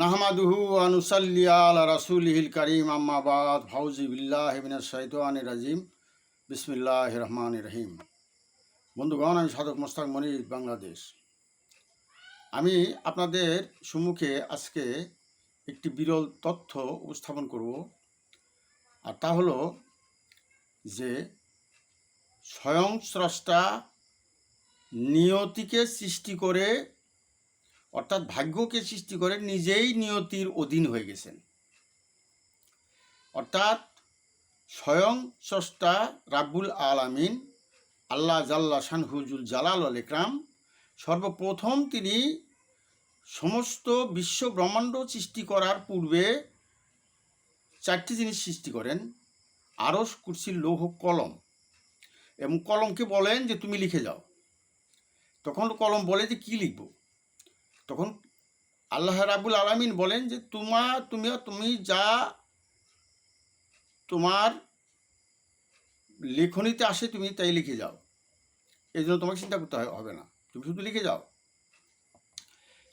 নাহমাদুহু আনুসাল্লি আলা রাসুলিহিল করিম আম্মাবাদ ফাউজি বিল্লাহ মিনাশ শাইতানির রাজিম। বিসমিল্লাহ রহমান রহিম। বন্ধুগণ, আমি সাধক মোস্তাক মনির, বাংলাদেশ। আমি আপনাদের সম্মুখে আজকে একটি বিরল তথ্য উপস্থাপন করব, আর তা হলো যে স্বয়ং স্রষ্টা নিয়তিকে সৃষ্টি করে অর্থাৎ ভাগ্যকে সৃষ্টি করে নিজেই নিয়তির অধীন হয়ে গেছেন। অর্থাৎ স্বয়ং স্রষ্টা রাব্বুল আলামিন, আল্লাহ জাল্লা শানহুজুল জালাল আল ইকরাম, সর্বপ্রথম তিনি সমস্ত বিশ্ব ব্রহ্মাণ্ড সৃষ্টি করার পূর্বে চারটি জিনিস সৃষ্টি করেন আরস কুরসির লৌহ, কলম। এবং কলমকে বলেন যে, তুমি লিখে যাও। তখন কলম বলে যে, কি লিখব? তখন আল্লাহ রাবুল আলামিন বলেন যে, তোমা, তুমি তুমি যা তোমার লেখনীতে আসে তুমি তাই লিখে যাও। এই জন্য তোমাকে চিন্তা করতে হবে না। তুমি শুধু লিখে যাও।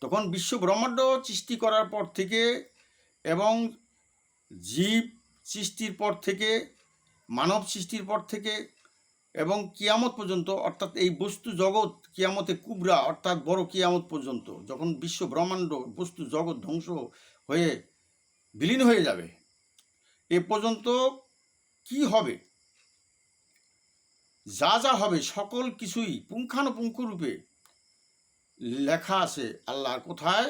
তখন বিশ্ব ব্রহ্মাণ্ড সৃষ্টি করার পর থেকে এবং জীব সৃষ্টির পর থেকে, মানব সৃষ্টির পর থেকে এবং কিয়ামত পর্যন্ত, অর্থাৎ এই বস্তু জগৎ কিয়ামতে কুবরা, অর্থাৎ বড় কিয়ামত পর্যন্ত, যখন বিশ্ব ব্রহ্মাণ্ড বস্তু জগৎ ধ্বংস হয়ে, বিলীন হয়ে যাবে, এ পর্যন্ত কি হবে? যা যা হবে, সকল কিছুই পুঙ্খানুপুঙ্খ রূপে লেখা আছে আল্লাহর কোথায়?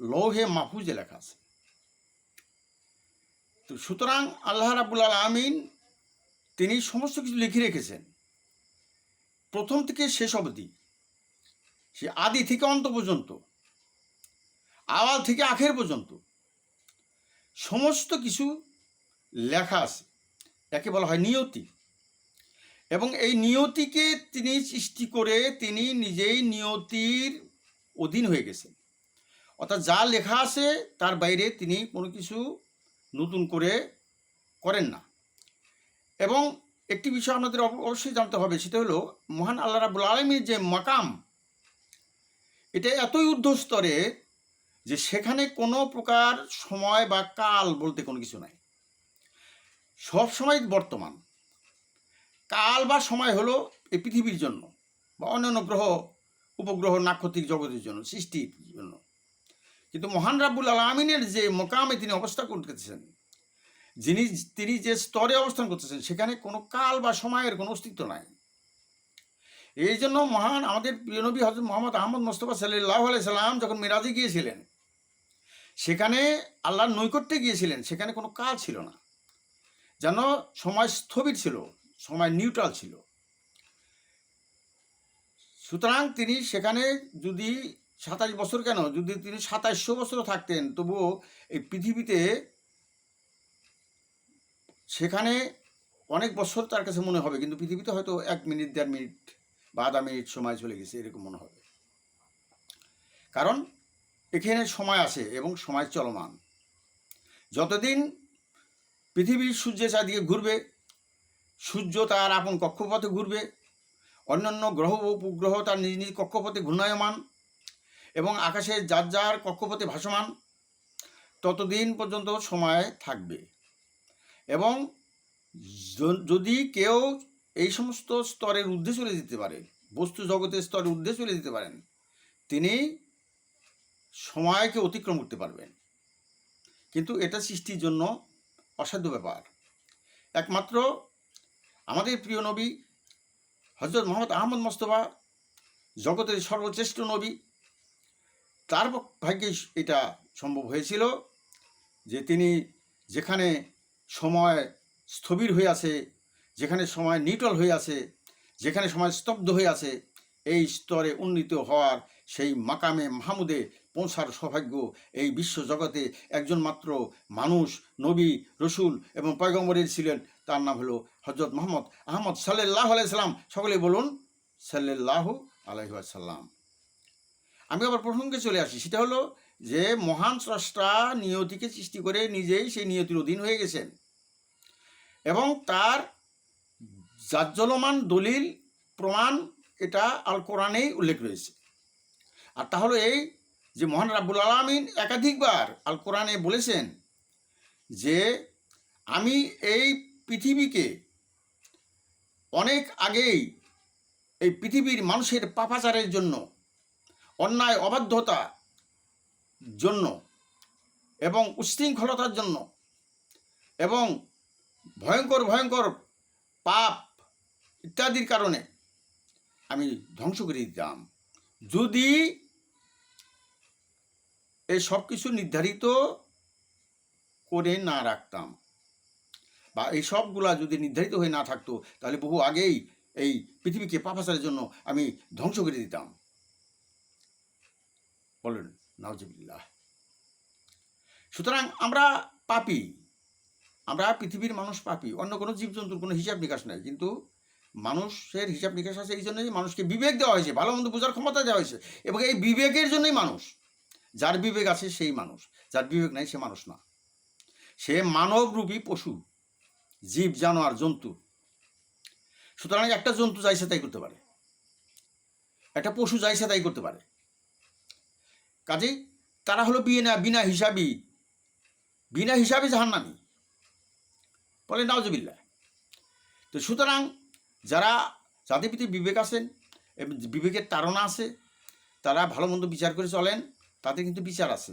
লৌহে মাহফুজে লেখা আছে। তো সুতরাং আল্লাহ রাবুল আলমিন তিনি সমস্ত কিছু লিখে রেখেছেন। প্রথম থেকে শেষ অবধি। সে আদি থেকে অন্ত পর্যন্ত, আওয়াল থেকে আখের পর্যন্ত, সমস্ত কিছু লেখা আছে। একে বলা হয় নিয়তি। এবং এই নিয়তিকে তিনি সৃষ্টি করে তিনি নিজেই নিয়তির অধীন হয়ে গেছেন। অর্থাৎ যা লেখা আছে তার বাইরে তিনি কোনো কিছু নতুন করে করেন না। এবং একটি বিষয় আমাদের অবশ্যই জানতে হবে, সেটা হলো মহান আল্লাহ রাবুল আলমীর যে মাকাম, এটা এতই ঊর্ধ্বস্তরে যে সেখানে কোনো প্রকার সময় বা কাল বলতে কোনো কিছু নাই। সব সময় বর্তমান। কাল বা সময় হলো এই পৃথিবীর জন্য বা অন্যান্য গ্রহ, উপগ্রহ, নাক্ষত্রিক জগতের জন্য, সৃষ্টির জন্য। কিন্তু মহান রাব্বুল আলমিনের যে মোকামে তিনি অবস্থা করতেছেন যিনি, তিনি যে স্তরে অবস্থান করতেছেন, সেখানে কোনো কাল বা সময়ের কোনো অস্তিত্ব নাই। এই জন্য মহান আমাদের প্রিয় নবী হজরত মোহাম্মদ আহমদ মোস্তফা সাল্লাহ সাল্লাম যখন মিরাজে গিয়েছিলেন, সেখানে আল্লাহর নৈকট্যে গিয়েছিলেন, সেখানে কোনো কাল ছিল না। যেন সময় স্থবির ছিল, সময় নিউট্রাল ছিল। সুতরাং তিনি সেখানে যদি সাতাশ বছর কেন, যদি তিনি সাতাশশো বছরও থাকতেন, তবুও এই পৃথিবীতে সেখানে অনেক বছর তার কাছে মনে হবে, কিন্তু পৃথিবীতে হয়তো এক মিনিট, দেড় মিনিট বা আধা মিনিট সময় চলে গেছে এরকম মনে হবে। কারণ এখানে সময় আসে এবং সময় চলমান। যতদিন পৃথিবীর সূর্যের চারদিকে ঘুরবে, সূর্য তার আপন কক্ষপথে ঘুরবে, অন্যান্য গ্রহ ও উপগ্রহ তার নিজ নিজ কক্ষপথে ঘূর্ণায়মান এবং আকাশে যার যার কক্ষপথে ভাসমান, ততদিন পর্যন্ত সময় থাকবে। এবং যদি কেউ এই সমস্ত স্তরের ঊর্ধ্বে চলে যেতে পারে, বস্তু জগতের স্তরের ঊর্ধ্বে চলে যেতে পারেন, তিনি সময়কে অতিক্রম করতে পারবেন। কিন্তু এটা সৃষ্টির জন্য অসাধ্য ব্যাপার। একমাত্র আমাদের প্রিয় নবী হজরত মোহাম্মদ আহমদ মোস্তফা জগতের সর্বশ্রেষ্ঠ নবী, তার ভাগ্যে এটা সম্ভব হয়েছিল যে তিনি যেখানে সময় স্থবির হয়ে আছে, যেখানে সময় নিউট্রাল হয়ে আছে, যেখানে সময় স্তব্ধ হয়ে আছে, এই স্তরে উন্নীত হওয়ার সেই মাকামে মাহমুদে পৌঁছার সৌভাগ্য এই বিশ্ব জগতে একজন মাত্র মানুষ, নবী, রসুল এবং পয়গম্বরের ছিলেন। তার নাম হলো হজরত মোহাম্মদ আহমদ সাল্লাহ আলাইসাল্লাম সকলে বলুন সাল্লাহ আলহাসাল্লাম আমি আবার প্রসঙ্গে চলে আসি, সেটা হলো যে মহান স্রষ্টা নিয়তিকে সৃষ্টি করে নিজেই সেই নিয়তির অধীন হয়ে গেছেন। এবং তার জাজ্জলমান দলিল, প্রমাণ এটা আল কোরআনেই উল্লেখ রয়েছে। আর তাহলে এই যে মহান রাব্বুল আলমিন একাধিকবার আল কোরআনে বলেছেন যে আমি এই পৃথিবীকে অনেক আগেই এই পৃথিবীর মানুষের পাপাচারের জন্য, অন্যায়, অবাধ্যতা জন্য এবং উচ্ছৃঙ্খলতার জন্য এবং ভয়ঙ্কর ভয়ঙ্কর পাপ ইত্যাদির কারণে আমি ধ্বংস করে দিতাম। যদি এই সব কিছু নির্ধারিত করে না রাখতাম বা এই সবগুলা যদি নির্ধারিত হয়ে না থাকতো, তাহলে বহু আগেই এই পৃথিবীকে পাপাচারের জন্য আমি ধ্বংস করে দিতাম। বলেন। নাওজিবিল্লাহ সুতরাং আমরা পাপি, আমরা পৃথিবীর মানুষ পাপি, অন্য কোনো জীবজন্তুর কোনো হিসাব নিকাশ নাই, কিন্তু মানুষের হিসাব নিকাশ আছে এই জন্যই মানুষকে বিবেক দেওয়া হয়েছে, ভালো মন্দ বোঝার ক্ষমতা দেওয়া হয়েছে, এবং এই বিবেকের জন্যই মানুষ, যার বিবেক আছে সেই মানুষ, যার বিবেক নাই সে মানুষ না। সে মানবরূপী পশু, জীব, জানোয়ার, জন্তু। সুতরাং একটা জন্তু যাইছে তাই করতে পারে, একটা পশু যাইছে তাই করতে পারে। কাজেই তারা হলো বিনা বিনা হিসাবই বিনা হিসাবে জাহান্নামি। বলে নাওজবিল্লা তো সুতরাং যারা যাদের প্রতি বিবেক আছেন এবং বিবেকের তাড়না আছে, তারা ভালো মন্দ বিচার করে চলেন তাদের কিন্তু বিচার আছে।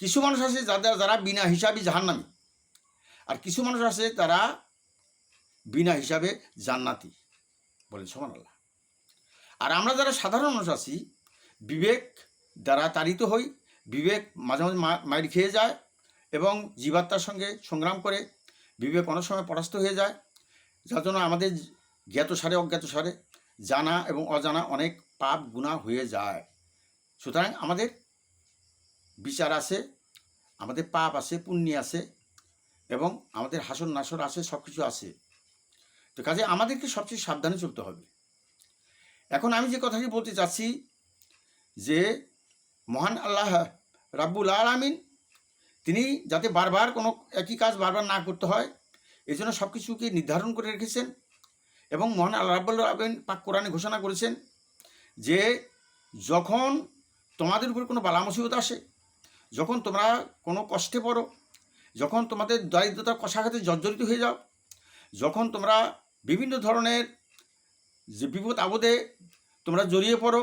কিছু মানুষ আছে যাদের, যারা বিনা হিসাবে জাহান্নামি, আর কিছু মানুষ আছে তারা বিনা হিসাবে জান্নাতি বলেন সমান আল্লাহ আর আমরা যারা সাধারণ মানুষ আছি বিবেক দ্বারা তাড়িত হই, বিবেক মাঝে মাঝে মাইর খেয়ে যায় এবং জীবাত্মার সঙ্গে সংগ্রাম করে, বিবেক অনেক সময় পরাস্ত হয়ে যায়। যার জন্য আমাদের জ্ঞাত সারে, অজ্ঞাত সারে জানা এবং অজানা অনেক পাপ গুণা হয়ে যায়। সুতরাং আমাদের বিচার আছে আমাদের পাপ আছে পুণ্য আছে এবং আমাদের হাসন নাসর আছে সব কিছু আছে তো কাজে আমাদেরকে সবচেয়ে সাবধানে চলতে হবে। এখন আমি যে কথাটি বলতে চাচ্ছি যে মহান আল্লাহ রাব্বুল আলামিন, তিনি যাতে বারবার কোনো একই কাজ বারবার না করতে হয়, এই জন্য সব কিছুকে নির্ধারণ করে রেখেছেন এবং মহান আল্লাহ রাব্বুল আলামিন পাক কোরআনে ঘোষণা করেছেন যে যখন তোমাদের উপর কোনো বালা মুসিবত আসে, যখন তোমরা কোনো কষ্টে পড়ো, যখন তোমাদের দারিদ্রতা কষাঘাতে জর্জরিত হয়ে যাও, যখন তোমরা বিভিন্ন ধরনের যে বিপদ আপদে তোমরা জড়িয়ে পড়ো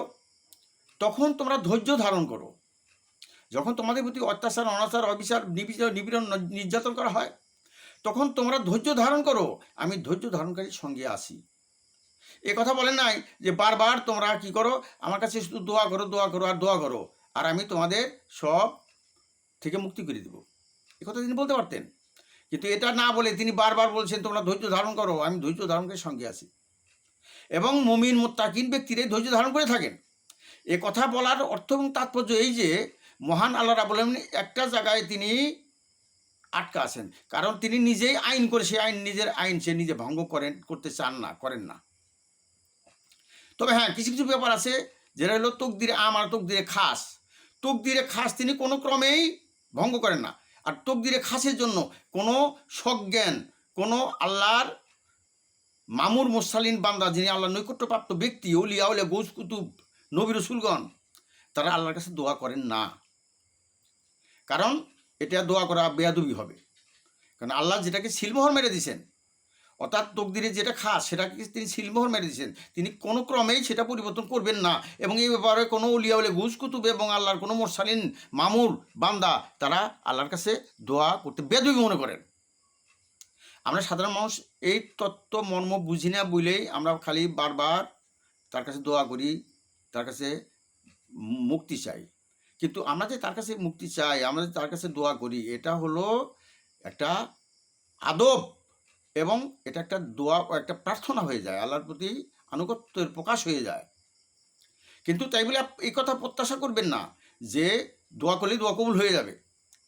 তখন তোমরা ধৈর্য ধারণ করো। যখন তোমাদের প্রতি অত্যাচার, অনাচার, অবিচার নিবিচার নিপীড়ন নির্যাতন করা হয়, তখন তোমরা ধৈর্য ধারণ করো। আমি ধৈর্য ধারণকারীর সঙ্গে আসি। এ কথা বলেন নাই যে বারবার তোমরা কি করো? আমার কাছে শুধু দোয়া করো দোয়া করো আর দোয়া করো। আর আমি তোমাদের সব থেকে মুক্তি করে দেব। এ কথা তিনি বলতে পারতেন। কিন্তু এটা না বলে তিনি বারবার বলছেন, তোমরা ধৈর্য ধারণ করো। আমি ধৈর্য ধারণকারীর সঙ্গে আছি এবং মুমিন মোত্তাকিন ব্যক্তিরাই ধৈর্য ধারণ করে থাকেন। এ কথা বলার অর্থ এবং তাৎপর্য এই যে মহান আল্লাহ রাবুল আলমিন একটা জায়গায় তিনি আটকা আছেন। কারণ তিনি নিজেই আইন করে, সেই আইন নিজের আইন, সে নিজে ভঙ্গ করেন, করতে চান না, করেন না। তবে হ্যাঁ কিছু কিছু ব্যাপার আছে যেটা হলো তকদিরে আম আর তকদিরে খাস। তকদিরে খাস তিনি কোনো ক্রমেই ভঙ্গ করেন না। আর তকদিরে খাসের জন্য কোনো সজ্ঞান, কোনো আল্লাহর মামুর মোসালিন বান্দা যিনি আল্লাহ নৈকট্যপ্রাপ্ত ব্যক্তি, অলিয়া উলিয়া গৌস কুতুব নবী রসুলগণ, তারা আল্লাহর কাছে দোয়া করেন না। কারণ এটা দোয়া করা বেয়াদুবি হবে। কারণ আল্লাহ যেটাকে সিলমোহর মেরে দিয়েছেন, অর্থাৎ তকদিরে যেটা খাস, সেটাকে তিনি সিলমোহর মেরে দিয়েছেন, তিনি কোনো ক্রমেই সেটা পরিবর্তন করবেন না। এবং এই ব্যাপারে কোনো উলিয়া উলিয়া ঘুষ কুতুব এবং আল্লাহর কোনো মোরসালিন, মামুর, বান্দা, তারা আল্লাহর কাছে দোয়া করতে বেদবি মনে করেন। আমরা সাধারণ মানুষ এই তত্ত্ব মর্ম বুঝি না বলেই আমরা খালি বারবার তার কাছে দোয়া করি। তার কাছে মুক্তি চাই। কিন্তু আমরা যে তার কাছে মুক্তি চাই, আমরা যে তার কাছে দোয়া করি, এটা হলো একটা আদব এবং এটা একটা দোয়া, একটা প্রার্থনা হয়ে যায়, আল্লাহর প্রতি আনুগত্যের প্রকাশ হয়ে যায়। কিন্তু তাই বলে এই কথা প্রত্যাশা করবেন না যে দোয়া করলেই দোয়া কবুল হয়ে যাবে।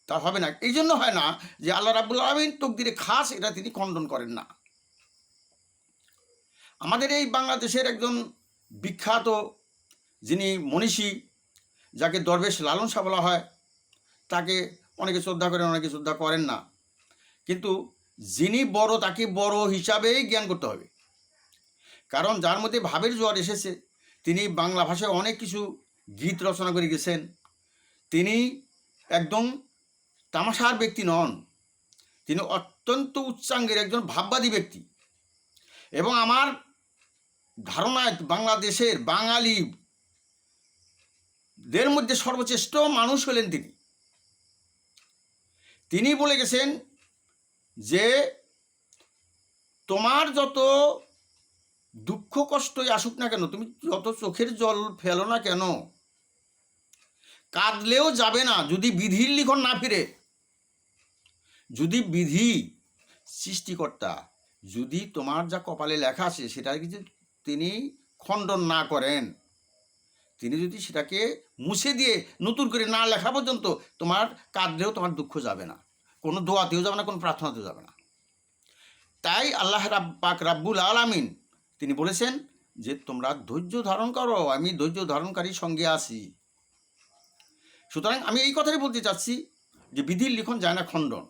তা হবে না। এই জন্য হয় না যে আল্লাহ রাবুল আলমিন তকদিরে খাস, এটা তিনি খণ্ডন করেন না। আমাদের এই বাংলাদেশের একজন বিখ্যাত যিনি মনীষী, যাকে দরবেশ লালন শাহ বলা হয়, তাকে অনেকে শ্রদ্ধা করেন, অনেকে শ্রদ্ধা করেন না। কিন্তু যিনি বড়, তাকে বড় হিসাবেই জ্ঞান করতে হবে। কারণ যার মধ্যে ভাবের জোয়ার এসেছে, তিনি বাংলা ভাষায় অনেক কিছু গীত রচনা করে গেছেন। তিনি একদম তামাশার ব্যক্তি নন। তিনি অত্যন্ত উচ্চাঙ্গের একজন ভাববাদী ব্যক্তি। এবং আমার ধারণায় বাংলাদেশের বাঙালি দের মধ্যে সর্বশ্রেষ্ঠ মানুষ হলেন তিনি। তিনি বলে গেছেন যে, তোমার যত দুঃখ কষ্টই আসুক না কেন, তুমি যত চোখের জল ফেলো না কেন, কাঁদলেও যাবে না যদি বিধির লিখন না ফিরে। যদি বিধি সৃষ্টিকর্তা, যদি তোমার যা কপালে লেখা আছে, সেটা কিছু তিনি খণ্ডন না করেন তিনি যদি সেটাকে মুছে দিয়ে নতুন করে না লেখা পর্যন্ত তোমার কাঁদলেও তোমার দুঃখ যাবে না, কোনো দোয়াতেও যাবে না, কোনো প্রার্থনাতেও যাবে না। তাই আল্লাহ রাব, পাক রাব্বুল আলামিন তিনি বলেছেন যে, তোমরা ধৈর্য ধারণ করো, আমি ধৈর্য ধারণকারীর সঙ্গে আছি। সুতরাং আমি এই কথাই বলতে চাচ্ছি যে, বিধির লিখন যায় না খণ্ডন।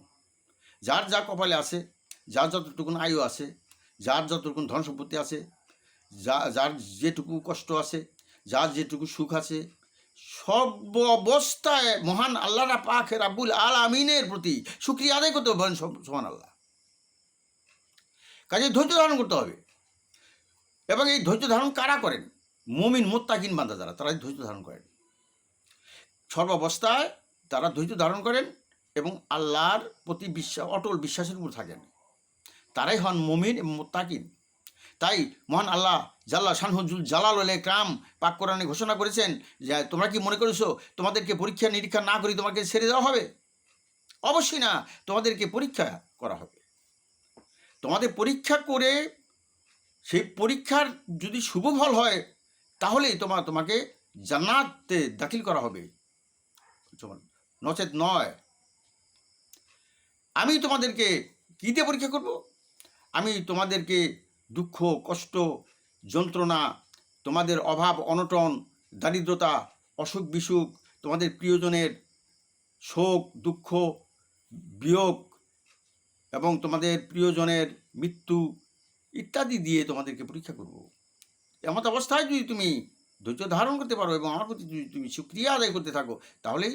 যার যা কপালে আছে, যার যতটুকুন আয়ু আছে, যার যতটুকুন ধন সম্পত্তি আছে, যা, যার যেটুকু কষ্ট আছে যার যেটুকু সুখ আছে সব অবস্থায় মহান আল্লাহ পাখের রাব্বুল আল আমিনের প্রতি সুক্রিয়া আদায় করতে বলেন সমান আল্লাহ। কাজে ধৈর্য ধারণ করতে হবে। এবং এই ধৈর্য ধারণ কারা করেন? মমিন, মোত্তাকিন বান্দা যারা তারা ধৈর্য ধারণ করেন। সর্বাবস্থায় তারা ধৈর্য ধারণ করেন এবং আল্লাহর প্রতি বিশ্বাস, অটল বিশ্বাসের উপর থাকেন। তারাই হন মমিন এবং মোত্তাকিন। তাই মহান আল্লাহ জাল্লা শানহুজুল জালাল আলে কাম পাক কোরআনে ঘোষণা করেছেন যে, তোমরা কি মনে করেছ তোমাদেরকে পরীক্ষা নিরীক্ষা না করি তোমাকে ছেড়ে দেওয়া হবে? অবশ্যই না, তোমাদেরকে পরীক্ষা করা হবে। তোমাদের পরীক্ষা করে সেই পরীক্ষার যদি শুভ ফল হয়, তাহলেই তোমার তোমাকে জান্নাতে দাখিল করা হবে। নচেত নয়, আমি তোমাদেরকে কী দিয়ে পরীক্ষা করব? আমি তোমাদেরকে দুঃখ, কষ্ট, যন্ত্রণা, তোমাদের অভাব, অনটন, দারিদ্রতা, অসুখ, বিসুখ, তোমাদের প্রিয়জনের শোক, দুঃখ, বিয়োগ এবং তোমাদের প্রিয়জনের মৃত্যু ইত্যাদি দিয়ে তোমাদেরকে পরীক্ষা করব। এমন অবস্থায় যদি তুমি ধৈর্য ধারণ করতে পারো এবং আমার প্রতি যদি তুমি সুক্রিয়া আদায় করতে থাকো, তাহলেই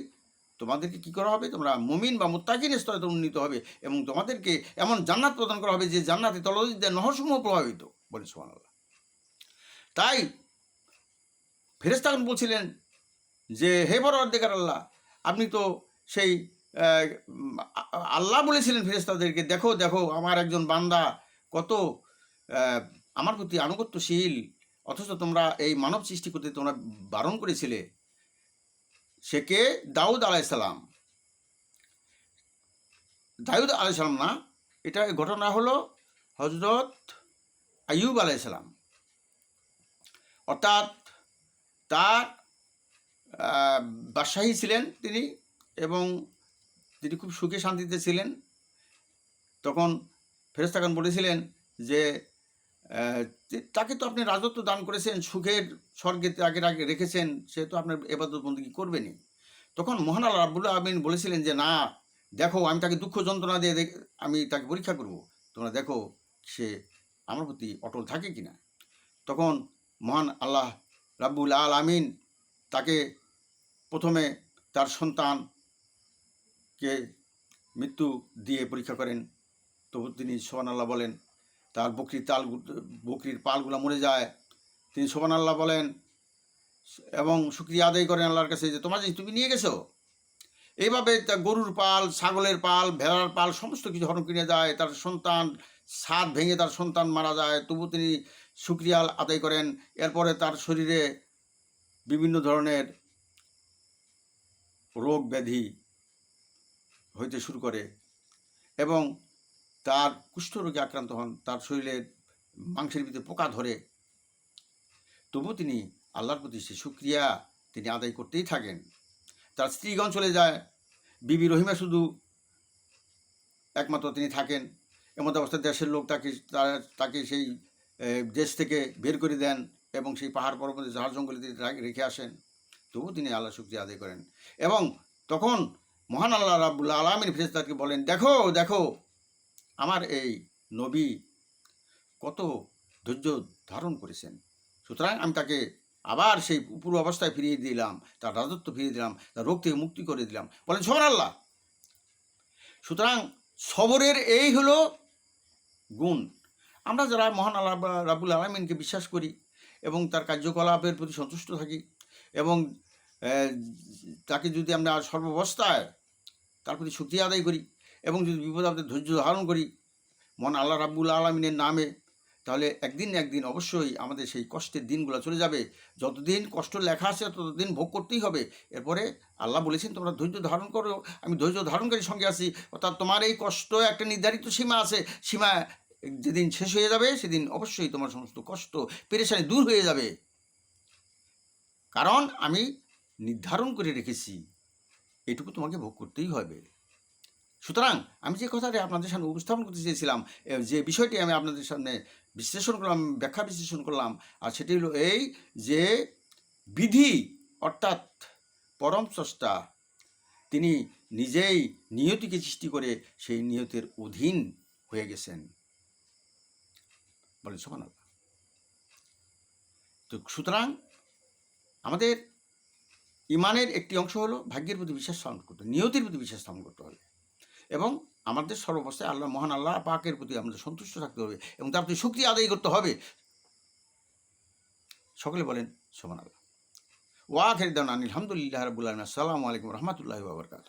তোমাদেরকে কি করা হবে? তোমরা মুমিন বা মুত্তাকিন স্তরে উন্নীত হবে এবং তোমাদেরকে এমন জান্নাত প্রদান করা হবে যে জান্নাতে তলদিদের নহরসমূহ প্রভাবিত বলে সোহান তাই ফেরেস্তাগণ বলছিলেন যে, হে বড় অর্ধেকার আল্লাহ, আপনি তো সেই আল্লাহ বলেছিলেন ফেরেস্তাদেরকে দেখো দেখো, আমার একজন বান্দা কত আমার প্রতি আনুগত্যশীল, অথচ তোমরা এই মানব সৃষ্টি করতে তোমরা বারণ করেছিলে সে কে? দাউদ আলাইসালাম। দাউদ আলাইসালাম না, এটা ঘটনা হলো হজরত আইয়ুব আলাইসালাম। অর্থাৎ তার বাদশাহী ছিলেন তিনি এবং তিনি খুব সুখে শান্তিতে ছিলেন। তখন ফেরেস্তাগান বলেছিলেন যে তাকে তো আপনি রাজত্ব দান করেছেন, সুখের স্বর্গে আগে আগে রেখেছেন, সে তো আপনার এবাদত বন্দী করবেনই? তখন মহান আল্লাহ রাবুল্লাহ আমিন বলেছিলেন যে, না, দেখো, আমি তাকে দুঃখ যন্ত্রণা দিয়ে আমি তাকে পরীক্ষা করব। তোমরা দেখো, সে আমার প্রতি অটল থাকে কি না তখন মহান আল্লাহ রাব্বুল আল আমিন তাকে প্রথমে তার সন্তানকে মৃত্যু দিয়ে পরীক্ষা করেন। তবু তিনি সোহান আল্লাহ বলেন, তার বকরির তাল, বকরির পালগুলো মরে যায়। তিনি সোহান আল্লাহ বলেন, এবং শুক্রিয়া আদায় করেন আল্লাহর কাছে যে, তোমার তুমি নিয়ে গেছো? এইভাবে গরুর পাল, ছাগলের পাল, ভেড়ার পাল, সমস্ত কিছু হরণ কিনে যায়, তার সন্তান, সাত ভেঙে তার সন্তান মারা যায়, তবু তিনি শুক্রিয়া আদায় করেন। এরপরে তার শরীরে বিভিন্ন ধরনের রোগ ব্যাধি হইতে শুরু করে, এবং তার কুষ্ঠরোগে আক্রান্ত হন, তার শরীরে মাংসের ভিতরে পোকা ধরে তবু তিনি আল্লাহর প্রতি সে সুক্রিয়া তিনি আদায় করতেই থাকেন। তার স্ত্রীগণ চলে যায়। বিবি রহিমা শুধু একমাত্র তিনি থাকেন। এমন অবস্থায় দেশের লোক তাকে তাকে সেই দেশ থেকে বের করে দেন এবং সেই পাহাড় পর্বতে ঝাড় জঙ্গলে তিনি রেখে আসেন। তবু তিনি আল্লাহ শুক্রিয়া আদায় করেন। এবং তখন মহান আল্লাহ রাবুল্লাহ আলমিন ফেরেস্তাকে বলেন, দেখো দেখো, আমার এই নবী কত ধৈর্য ধারণ করেছেন। সুতরাং আমি তাকে আবার সেই পূর্ব অবস্থায় ফিরিয়ে দিলাম, তার রাজত্ব ফিরিয়ে দিলাম, তার রোগ থেকে মুক্তি করে দিলাম। বলেন সবার আল্লাহ। সুতরাং সবরের এই হলো গুণ। আমরা যারা মহান আল্লাহ রাবুল আলমিনকে বিশ্বাস করি এবং তার কার্যকলাপের প্রতি সন্তুষ্ট থাকি এবং তাকে যদি আমরা সর্বাবস্থায় তার প্রতি শক্তি আদায় করি এবং যদি বিপদ আপদে ধৈর্য ধারণ করি মন আল্লাহ রাব্বুল আলমিনের নামে তাহলে একদিন একদিন অবশ্যই আমাদের সেই কষ্টের দিনগুলো চলে যাবে। যতদিন কষ্ট লেখা আছে, ততদিন ভোগ করতেই হবে। এরপরে আল্লাহ বলেছেন, তোমরা ধৈর্য ধারণ করো। আমি ধৈর্য ধারণকারীর সঙ্গে আছি। অর্থাৎ তোমার এই কষ্ট একটা নির্ধারিত সীমা আছে। সীমা যেদিন শেষ হয়ে যাবে, সেদিন অবশ্যই তোমার সমস্ত কষ্ট পেরেশানি দূর হয়ে যাবে। কারণ আমি নির্ধারণ করে রেখেছি। এটুকু তোমাকে ভোগ করতেই হবে। সুতরাং আমি যে কথাটি আপনাদের সামনে উপস্থাপন করতে চেয়েছিলাম যে বিষয়টি আমি আপনাদের সামনে বিশ্লেষণ করলাম, ব্যাখ্যা বিশ্লেষণ করলাম, আর সেটি হলো এই যে বিধি অর্থাৎ পরম স্রষ্টা, তিনি নিজেই নিয়তিকে সৃষ্টি করে সেই নিয়তের অধীন হয়ে গেছেন। বলে সমান তো সুতরাং আমাদের ইমানের একটি অংশ হলো ভাগ্যের প্রতি বিশ্বাস স্থাপন করতে নিয়তির প্রতি বিশ্বাস স্থাপন করতে হবে। এবং আমাদের সর্বাবস্থায় আল্লাহ, মহান আল্লাহ পাকের প্রতি আমাদের সন্তুষ্ট থাকতে হবে এবং তার প্রতি শক্তি আদায় করতে হবে। সকলে বলেন সমান আল্লাহ ওয়া খেরিদান আলহামদুলিল্লাহ রবুল্লাহ আসসালামু আলাইকুম রহমতুল্লাহ বাবরকাত